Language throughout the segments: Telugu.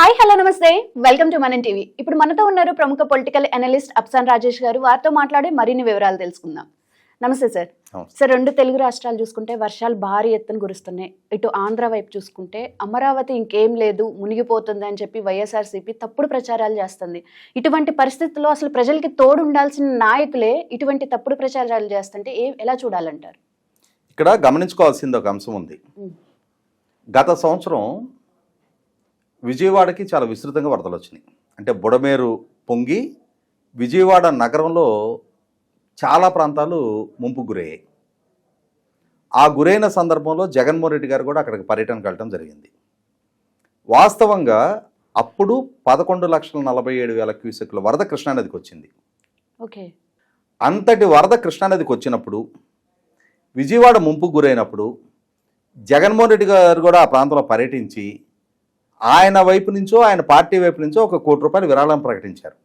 హాయ్ హలో నమస్తే. Welcome to Manan TV. ఇప్పుడు మనతో ఉన్నారు ప్రముఖ పొలిటికల్ అనలిస్ట్ అప్సాన్ రాజేష్ గారు. వారితో మాట్లాడి మరిన్ని వివరాలు తెలుసుకుందాం. నమస్తే సార్. సార్ రెండు తెలుగు రాష్ట్రాలు చూసుకుంటే వర్షాలు భారీ ఎత్తున కురుస్తున్నాయి. ఇటు ఆంధ్ర వైపు చూసుకుంటే అమరావతి ఇంకేం లేదు మునిగిపోతుంది అని చెప్పి వైఎస్ఆర్సీపీ తప్పుడు ప్రచారాలు చేస్తుంది. ఇటువంటి పరిస్థితుల్లో అసలు ప్రజలకి తోడు ఉండాల్సిన నాయకులే ఇటువంటి తప్పుడు ప్రచారాలు చేస్తుంటే ఏ ఎలా చూడాలంటారు? ఇక్కడ గమనించుకోవాల్సింది ఒక అంశం ఉంది. గత సంవత్సరం విజయవాడకి చాలా విస్తృతంగా వరదలు వచ్చినాయి. అంటే బుడమేరు పొంగి విజయవాడ నగరంలో చాలా ప్రాంతాలు ముంపు గురయ్యాయి. ఆ గురైన సందర్భంలో జగన్మోహన్ రెడ్డి గారు కూడా అక్కడికి పర్యటనకు వెళ్ళడం జరిగింది. వాస్తవంగా అప్పుడు పదకొండు లక్షల నలభై ఏడు వేల క్యూసెక్ల వరద కృష్ణానదికి వచ్చింది. ఓకే. అంతటి వరద కృష్ణానదికి వచ్చినప్పుడు విజయవాడ ముంపు గురైనప్పుడు జగన్మోహన్ రెడ్డి గారు కూడా ఆ ప్రాంతంలో పర్యటించి ఆయన వైపు నుంచో ఆయన పార్టీ వైపు నుంచో ఒక కోటి రూపాయలు విరాళం ప్రకటించారు.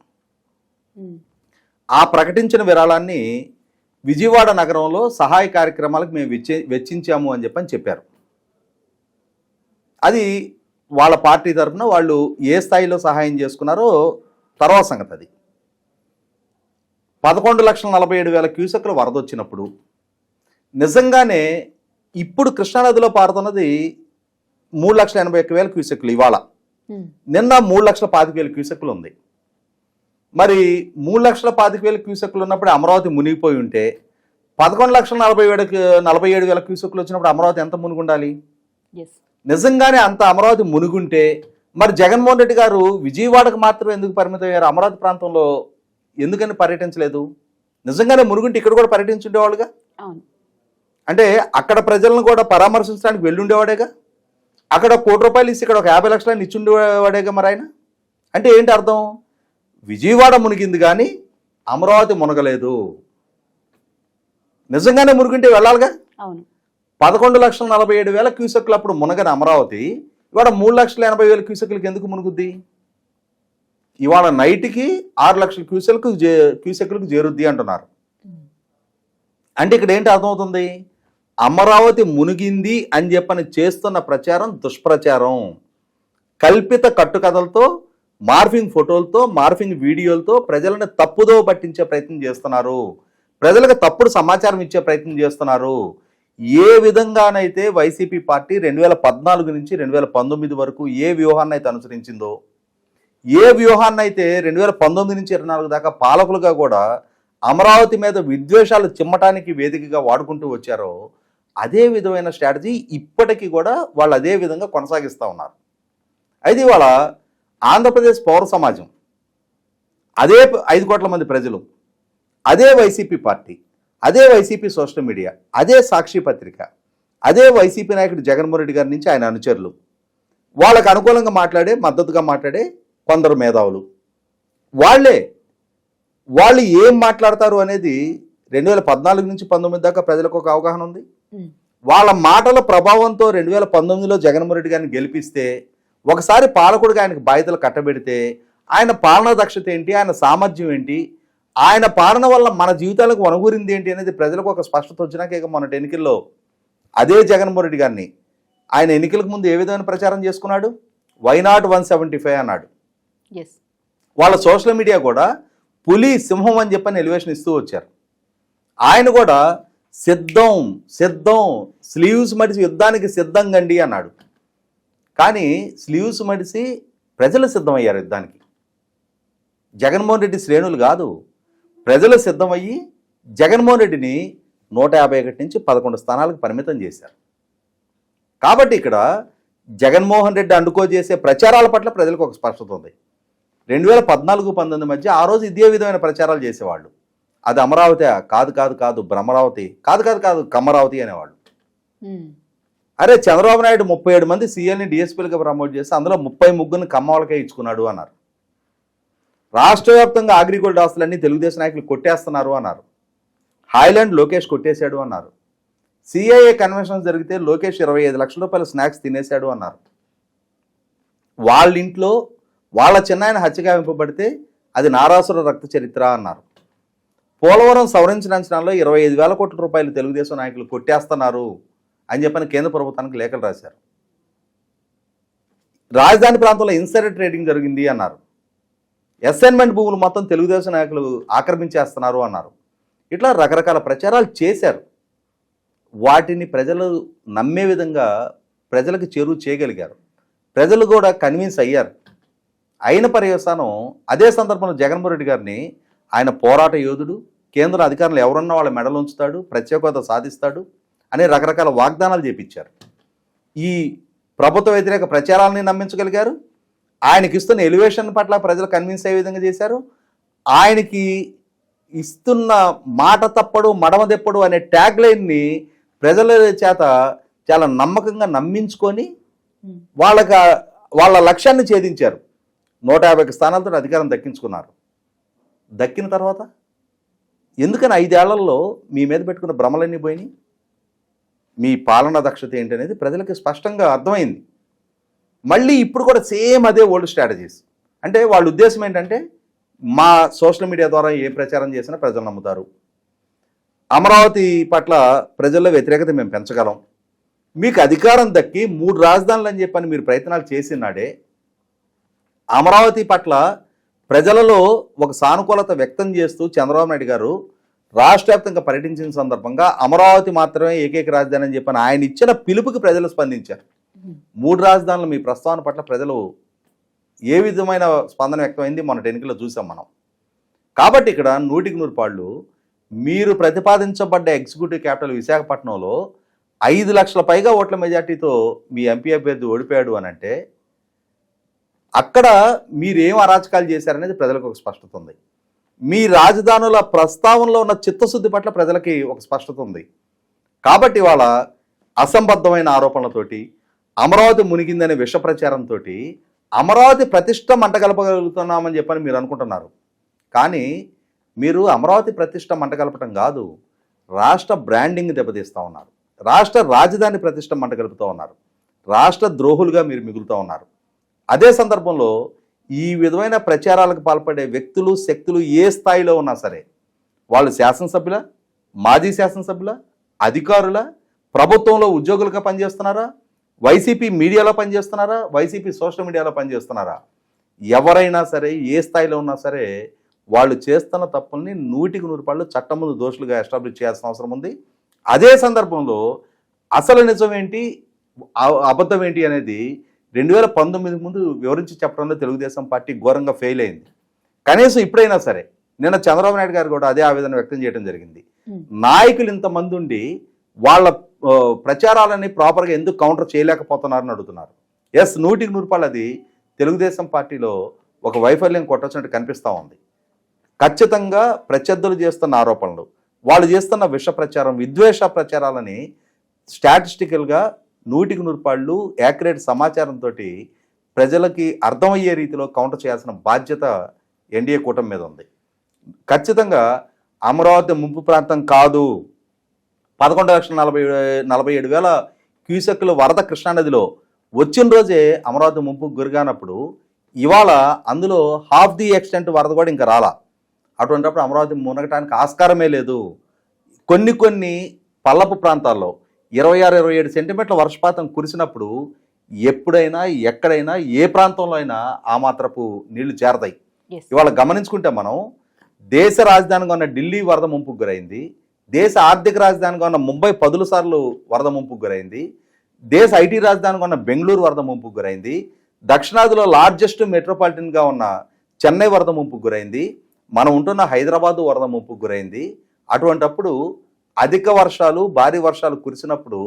ఆ ప్రకటించిన విరాళాన్ని విజయవాడ నగరంలో సహాయ కార్యక్రమాలకు మేము వెచ్చి వెచ్చించాము అని చెప్పని చెప్పారు. అది వాళ్ళ పార్టీ తరఫున వాళ్ళు ఏ స్థాయిలో సహాయం చేసుకున్నారో తర్వాత సంగతి అది. పదకొండు లక్షల నలభై ఏడు వేల క్యూసెక్లు వరద వచ్చినప్పుడు నిజంగానే ఇప్పుడు కృష్ణానదిలో పారుతున్నది మూడు లక్షల ఎనభై ఒక్క వేల క్యూసెక్లు ఇవాళ. నిన్న మూడు లక్షల పాతిక వేల క్యూసెక్లు ఉంది. మరి మూడు లక్షల పాతిక వేల క్యూసెక్లు ఉన్నప్పుడు అమరావతి మునిగిపోయి ఉంటే పదకొండు లక్షల నలభై ఏడు నలభై ఏడు వేల క్యూసెక్లు వచ్చినప్పుడు అమరావతి ఎంత మునిగి ఉండాలి ఎస్ నిజంగానే అంత అమరావతి మునుగుంటే మరి జగన్మోహన్ రెడ్డి గారు విజయవాడకు మాత్రమే ఎందుకు పరిమితం అయ్యారు అమరావతి ప్రాంతంలో ఎందుకని పర్యటించలేదు? నిజంగానే మునుగుంటే ఇక్కడ కూడా పర్యటించుండేవాళ్ళుగా? అంటే అక్కడ ప్రజలను కూడా పరామర్శించడానికి వెళ్ళుండేవాడేగా? అక్కడ కోటి రూపాయలు ఇచ్చి ఇక్కడ ఒక యాభై లక్షలని ఇచ్చుండేవాడేగా మరి ఆయన? అంటే ఏంటి అర్థం? విజయవాడ మునిగింది కానీ అమరావతి మునగలేదు. నిజంగానే మునిగింటే వెళ్ళాలిగా? అవును. పదకొండు లక్షల నలభై ఏడు వేల క్యూసెక్లు అప్పుడు మునగని అమరావతి. ఇవాళ మూడు లక్షల ఎనభై వేల క్యూసెక్లకి ఎందుకు మునుగుద్ది? ఇవాళ నైట్కి ఆరు లక్షల క్యూసెక్లకు క్యూసెక్లకు చేరుద్ది అంటున్నారు. అంటే ఇక్కడ ఏంటి అర్థమవుతుంది? అమరావతి మునిగింది అని చెప్పని చేస్తున్న ప్రచారం దుష్ప్రచారం. కల్పిత కట్టుకథలతో మార్ఫింగ్ ఫోటోలతో మార్ఫింగ్ వీడియోలతో ప్రజలను తప్పుదో పట్టించే ప్రయత్నం చేస్తున్నారు. ప్రజలకు తప్పుడు సమాచారం ఇచ్చే ప్రయత్నం చేస్తున్నారు. ఏ విధంగానైతే వైసీపీ పార్టీ రెండు వేల పద్నాలుగు నుంచి రెండు వేల పంతొమ్మిది వరకు ఏ వ్యూహాన్ని అయితే అనుసరించిందో ఏ వ్యూహాన్ని అయితే రెండు వేల పంతొమ్మిది నుంచి ఇరవై నాలుగు దాకా పాలకులుగా కూడా అమరావతి మీద విద్వేషాలు చిమ్మటానికి వేదికగా వాడుకుంటూ వచ్చారో అదే విధమైన స్ట్రాటజీ ఇప్పటికీ కూడా వాళ్ళు అదే విధంగా కొనసాగిస్తూ ఉన్నారు. అయితే ఇవాళ ఆంధ్రప్రదేశ్ పౌర సమాజం అదే ప- ఐదు కోట్ల మంది ప్రజలు అదే వైసీపీ పార్టీ అదే వైసీపీ సోషల్ మీడియా అదే సాక్షి పత్రిక అదే వైసీపీ నాయకుడు జగన్మోహన్ రెడ్డి గారి నుంచి ఆయన అనుచరులు వాళ్ళకు అనుకూలంగా మాట్లాడే మద్దతుగా మాట్లాడే కొందరు మేధావులు. వాళ్ళే వాళ్ళు ఏం మాట్లాడతారు అనేది రెండు వేల పద్నాలుగు నుంచి పంతొమ్మిది దాకా ప్రజలకు ఒక అవగాహన ఉంది. వాళ్ళ మాటల ప్రభావంతో రెండు వేల పంతొమ్మిదిలో జగన్మోహన్ రెడ్డి గారిని గెలిపిస్తే ఒకసారి పాలకుడిగా ఆయనకు బాధ్యతలు కట్టబెడితే ఆయన పాలనా దక్షత ఏంటి ఆయన సామర్థ్యం ఏంటి ఆయన పాలన వల్ల మన జీవితాలకు వనగూరింది ఏంటి అనేది ప్రజలకు ఒక స్పష్టత వచ్చినాక ఇక మొన్నటి ఎన్నికల్లో అదే జగన్మోహన్ రెడ్డి గారిని ఆయన ఎన్నికలకు ముందు ఏ విధమైన ప్రచారం చేసుకున్నాడు? వైనాట్ వన్ సెవెంటీ ఫైవ్ అన్నాడు. వాళ్ళ సోషల్ మీడియా కూడా పులి సింహం అని చెప్పని ఎలివేషన్ ఇస్తూ వచ్చారు. ఆయన కూడా సిద్ధం సిద్ధం. స్లీవ్స్ మడిసి యుద్ధానికి సిద్ధంగండి అన్నాడు. కానీ స్లీవ్స్ మడిసి ప్రజలు సిద్ధమయ్యారు యుద్ధానికి. జగన్మోహన్ రెడ్డి శ్రేణులు కాదు. ప్రజలు సిద్ధమయ్యి జగన్మోహన్ రెడ్డిని నూట యాభై ఒకటి నుంచి పదకొండు స్థానాలకు పరిమితం చేశారు. కాబట్టి ఇక్కడ జగన్మోహన్ రెడ్డి అండుకో చేసే ప్రచారాల పట్ల ప్రజలకు ఒక స్పష్టత ఉంది. రెండు వేల పద్నాలుగు పంతొమ్మిది మధ్య ఆ రోజు ఇదే విధమైన ప్రచారాలు చేసేవాళ్ళు. అది అమరావతి కాదు కాదు కాదు భ్రమరావతి కాదు కాదు కాదు కమరావతి అనేవాళ్ళు. అరే చంద్రబాబు నాయుడు ముప్పై ఏడు మంది సీఎల్ని డిఎస్పీలుగా ప్రమోట్ చేసి అందులో ముప్పై ముగ్గురిని కమ్మవాళ్ళకే ఇచ్చుకున్నాడు అన్నారు. రాష్ట్ర వ్యాప్తంగా అగ్రిగోల్డ్ ఆస్తులన్నీ తెలుగుదేశం నాయకులు కొట్టేస్తున్నారు అన్నారు. హాయ్లాండ్ లోకేష్ కొట్టేశాడు అన్నారు. సిఐఏ కన్వెన్షన్ జరిగితే లోకేష్ ఇరవై ఐదు లక్షల రూపాయల స్నాక్స్ తినేశాడు అన్నారు. వాళ్ళ ఇంట్లో వాళ్ళ చిన్నాయన హత్యగావింపబడితే అది నారాసుర రక్త చరిత్ర అన్నారు. పోలవరం సవరించిన అంచనాల్లో ఇరవై ఐదు వేల కోట్ల రూపాయలు తెలుగుదేశం నాయకులు కొట్టేస్తున్నారు అని చెప్పని కేంద్ర ప్రభుత్వానికి లేఖలు రాశారు. రాజధాని ప్రాంతంలో ఇన్సైడర్ ట్రేడింగ్ జరిగింది అన్నారు. అసైన్మెంట్ భూములు మొత్తం తెలుగుదేశం నాయకులు ఆక్రమించేస్తున్నారు అన్నారు. ఇట్లా రకరకాల ప్రచారాలు చేశారు. వాటిని ప్రజలు నమ్మే విధంగా ప్రజలకు చేరువు చేయగలిగారు. ప్రజలు కూడా కన్విన్స్ అయ్యారు. అయిన పర్యవసానం అదే సందర్భంలో జగన్మోహన్ రెడ్డి గారిని ఆయన పోరాట యోధుడు కేంద్ర అధికారులు ఎవరన్నా వాళ్ళ మెడలు ఉంచుతాడు ప్రత్యేక హోదా సాధిస్తాడు అనే రకరకాల వాగ్దానాలు చేపించారు. ఈ ప్రభుత్వ వ్యతిరేక ప్రచారాలని నమ్మించగలిగారు. ఆయనకి ఇస్తున్న ఎలివేషన్ పట్ల ప్రజలు కన్విన్స్ అయ్యే విధంగా చేశారు. ఆయనకి ఇస్తున్న మాట తప్పడు మడమ తెప్పడు అనే ట్యాగ్ లైన్ని ప్రజల చేత చాలా నమ్మకంగా నమ్మించుకొని వాళ్ళకి వాళ్ళ లక్ష్యాన్ని ఛేదించారు. నూట యాభై స్థానాలతో అధికారం దక్కించుకున్నారు. దక్కిన తర్వాత? ఎందుకని ఐదేళ్ళలో మీ మీద పెట్టుకున్న భ్రమలన్నీ పోయినాయి? మీ పాలనా దక్షత ఏంటనేది ప్రజలకు స్పష్టంగా అర్థమైంది. మళ్ళీ ఇప్పుడు కూడా సేమ్ అదే ఓల్డ్ స్ట్రాటజీస్. అంటే వాళ్ళ ఉద్దేశం ఏంటంటే మా సోషల్ మీడియా ద్వారా ఏ ప్రచారం చేసినా ప్రజలు నమ్ముతారు. అమరావతి పట్ల ప్రజల్లో వ్యతిరేకత మేము పెంచగలం. మీకు అధికారం దక్కి మూడు రాజధానులు అని చెప్పని మీరు ప్రయత్నాలు చేసినాడే అమరావతి పట్ల ప్రజలలో ఒక సానుకూలత వ్యక్తం చేస్తూ చంద్రబాబు నాయుడు గారు రాష్ట్ర వ్యాప్తంగా పర్యటించిన సందర్భంగా అమరావతి మాత్రమే ఏకైక రాజధాని అని చెప్పని ఆయన ఇచ్చిన పిలుపుకి ప్రజలు స్పందించారు. మూడు రాజధానులు మీ ప్రస్తావన పట్ల ప్రజలు ఏ విధమైన స్పందన వ్యక్తమైంది? మొన్నటి ఎన్నికల్లో చూసాం మనం. కాబట్టి ఇక్కడ నూటికి నూరు పాళ్ళు మీరు ప్రతిపాదించబడ్డ ఎగ్జిక్యూటివ్ క్యాపిటల్ విశాఖపట్నంలో ఐదు లక్షల పైగా ఓట్ల మెజార్టీతో మీ ఎంపీ అభ్యర్థి ఓడిపోయాడు అని అంటే అక్కడ మీరేం అరాచకాలు చేశారనేది ప్రజలకు ఒక స్పష్టత ఉంది. మీ రాజధానుల ప్రస్తావనలో ఉన్న చిత్తశుద్ధి పట్ల ప్రజలకి ఒక స్పష్టత ఉంది. కాబట్టి వాళ్ళ అసంబద్ధమైన ఆరోపణలతోటి అమరావతి మునిగిందనే విష ప్రచారంతో అమరావతి ప్రతిష్ట మంటగలపగలుగుతున్నామని చెప్పని మీరు అనుకుంటున్నారు. కానీ మీరు అమరావతి ప్రతిష్ట మంటగలపటం కాదు రాష్ట్ర బ్రాండింగ్ దెబ్బతీస్తూ ఉన్నారు. రాష్ట్ర రాజధాని ప్రతిష్ట మంటగలుపుతూ ఉన్నారు. రాష్ట్ర ద్రోహులుగా మీరు మిగులుతూ ఉన్నారు. అదే సందర్భంలో ఈ విధమైన ప్రచారాలకు పాల్పడే వ్యక్తులు శక్తులు ఏ స్థాయిలో ఉన్నా సరే వాళ్ళు శాసనసభ్యుల మాజీ శాసనసభ్యుల అధికారుల ప్రభుత్వంలో ఉద్యోగులుగా పనిచేస్తున్నారా వైసీపీ మీడియాలో పనిచేస్తున్నారా వైసీపీ సోషల్ మీడియాలో పనిచేస్తున్నారా ఎవరైనా సరే ఏ స్థాయిలో ఉన్నా సరే వాళ్ళు చేస్తున్న తప్పుల్ని నూటికి నూరు పాళ్ళు చట్టం ముందు దోషులుగా ఎస్టాబ్లిష్ చేయాల్సిన అవసరం ఉంది. అదే సందర్భంలో అసలు నిజం ఏంటి అబద్ధం ఏంటి అనేది రెండు వేల పంతొమ్మిది ముందు వివరించి చెప్పడంలో తెలుగుదేశం పార్టీ ఘోరంగా ఫెయిల్ అయింది. కనీసం ఇప్పుడైనా సరే నిన్న చంద్రబాబు నాయుడు గారు కూడా అదే ఆవేదన వ్యక్తం చేయడం జరిగింది. నాయకులు ఇంతమంది ఉండి వాళ్ళ ప్రచారాలని ప్రాపర్గా ఎందుకు కౌంటర్ చేయలేకపోతున్నారని అడుగుతున్నారు. ఎస్ నూటికి నూరు రూపాయలు అది తెలుగుదేశం పార్టీలో ఒక వైఫల్యం కొట్టొచ్చినట్టు కనిపిస్తూ ఉంది. ఖచ్చితంగా ప్రత్యర్థులు చేస్తున్న ఆరోపణలు వాళ్ళు చేస్తున్న విష ప్రచారం విద్వేష ప్రచారాలని స్టాటిస్టికల్గా నూటికి నూరు పాళ్ళు యాక్యురేట్ సమాచారంతో ప్రజలకి అర్థమయ్యే రీతిలో కౌంటర్ చేయాల్సిన బాధ్యత ఎన్డీఏ కూటమి మీద ఉంది. ఖచ్చితంగా అమరావతి ముంపు ప్రాంతం కాదు. పదకొండు లక్షల నలభై నలభై ఏడు వేల క్యూసెక్కుల వరద కృష్ణానదిలో వచ్చిన రోజే అమరావతి ముంపుకు గురిగానప్పుడు ఇవాళ అందులో హాఫ్ ది ఎక్స్టెంట్ వరద కూడా ఇంకా రాలా. అటువంటిప్పుడు అమరావతి మునగటానికి ఆస్కారమే లేదు. కొన్ని కొన్ని పల్లపు ప్రాంతాల్లో ఇరవై ఆరు ఇరవై ఏడు సెంటీమీటర్ల వర్షపాతం కురిసినప్పుడు ఎప్పుడైనా ఎక్కడైనా ఏ ప్రాంతంలో అయినా ఆ మాత్రపు నీళ్ళు చేరతాయి ఇవాళ గమనించుకుంటే మనం దేశ రాజధానిగా ఉన్న ఢిల్లీ వరద ముంపుకు గురైంది. దేశ ఆర్థిక రాజధానిగా ఉన్న ముంబై పదుల సార్లు వరద ముంపుకు గురైంది. దేశ ఐటీ రాజధానిగా ఉన్న బెంగళూరు వరద ముంపుకు గురైంది. దక్షిణాదిలో లార్జెస్ట్ మెట్రోపాలిటన్గా ఉన్న చెన్నై వరద ముంపుకు గురైంది. మనం ఉంటున్న హైదరాబాదు వరద ముంపుకు గురైంది. అటువంటప్పుడు అధిక వర్షాలు భారీ వర్షాలు కురిసినప్పుడు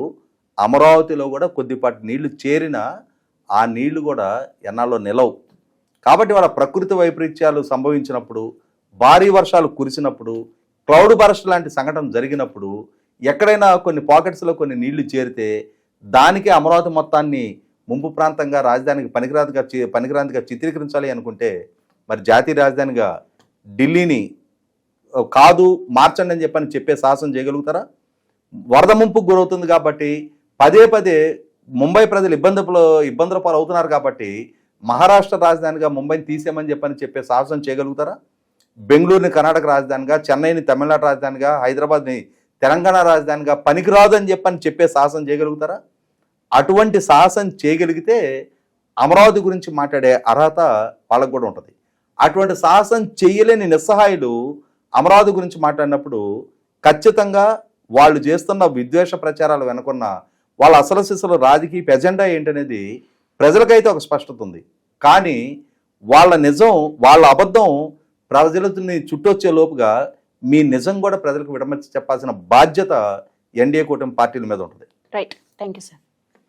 అమరావతిలో కూడా కొద్దిపాటి నీళ్ళు చేరిన ఆ నీళ్ళు కూడా ఎన్నాలో నిలవు. కాబట్టి వాళ్ళ ప్రకృతి వైపరీత్యాలు సంభవించినప్పుడు భారీ వర్షాలు కురిసినప్పుడు క్లౌడ్ బరస్ట్ లాంటి సంఘటన జరిగినప్పుడు ఎక్కడైనా కొన్ని పాకెట్స్లో కొన్ని నీళ్ళు చేరితే దానికి అమరావతి మొత్తాన్ని ముంపు ప్రాంతంగా రాజధానికి పనికిరాదుగా చి- పనికిరాందిగా చిత్రీకరించాలి అనుకుంటే మరి జాతీయ రాజధానిగా ఢిల్లీని కాదు మార్చండి అని చెప్పని చెప్పే సాహసం చేయగలుగుతారా? వరద ముంపుకు గురవుతుంది కాబట్టి పదే పదే ముంబై ప్రజలు ఇబ్బందులు ఇబ్బందుల పాలు అవుతున్నారు కాబట్టి మహారాష్ట్ర రాజధానిగా ముంబైని తీసేయమని చెప్పని చెప్పే సాహసం చేయగలుగుతారా? బెంగళూరుని కర్ణాటక రాజధానిగా చెన్నైని తమిళనాడు రాజధానిగా హైదరాబాద్ని తెలంగాణ రాజధానిగా పనికిరాదు అని చెప్పని చెప్పే సాహసం చేయగలుగుతారా? అటువంటి సాహసం చేయగలిగితే అమరావతి గురించి మాట్లాడే అర్హత వాళ్ళకు కూడా ఉంటుంది. అటువంటి సాహసం చేయలేని నిస్సహాయులు అమరావతి గురించి మాట్లాడినప్పుడు ఖచ్చితంగా వాళ్ళు చేస్తున్న విద్వేష ప్రచారాలు వెనుకున్న వాళ్ళ అసలు సిసలు రాజకీయ ఎజెండా ఏంటనేది ప్రజలకైతే ఒక స్పష్టత ఉంది. కానీ వాళ్ళ నిజం వాళ్ళ అబద్ధం ప్రజలని చుట్టొచ్చే లోపుగా మీ నిజం కూడా ప్రజలకు విడమర్చి చెప్పాల్సిన బాధ్యత ఎన్డీఏ కూటమి పార్టీల మీద ఉంటుంది. Right thank you sir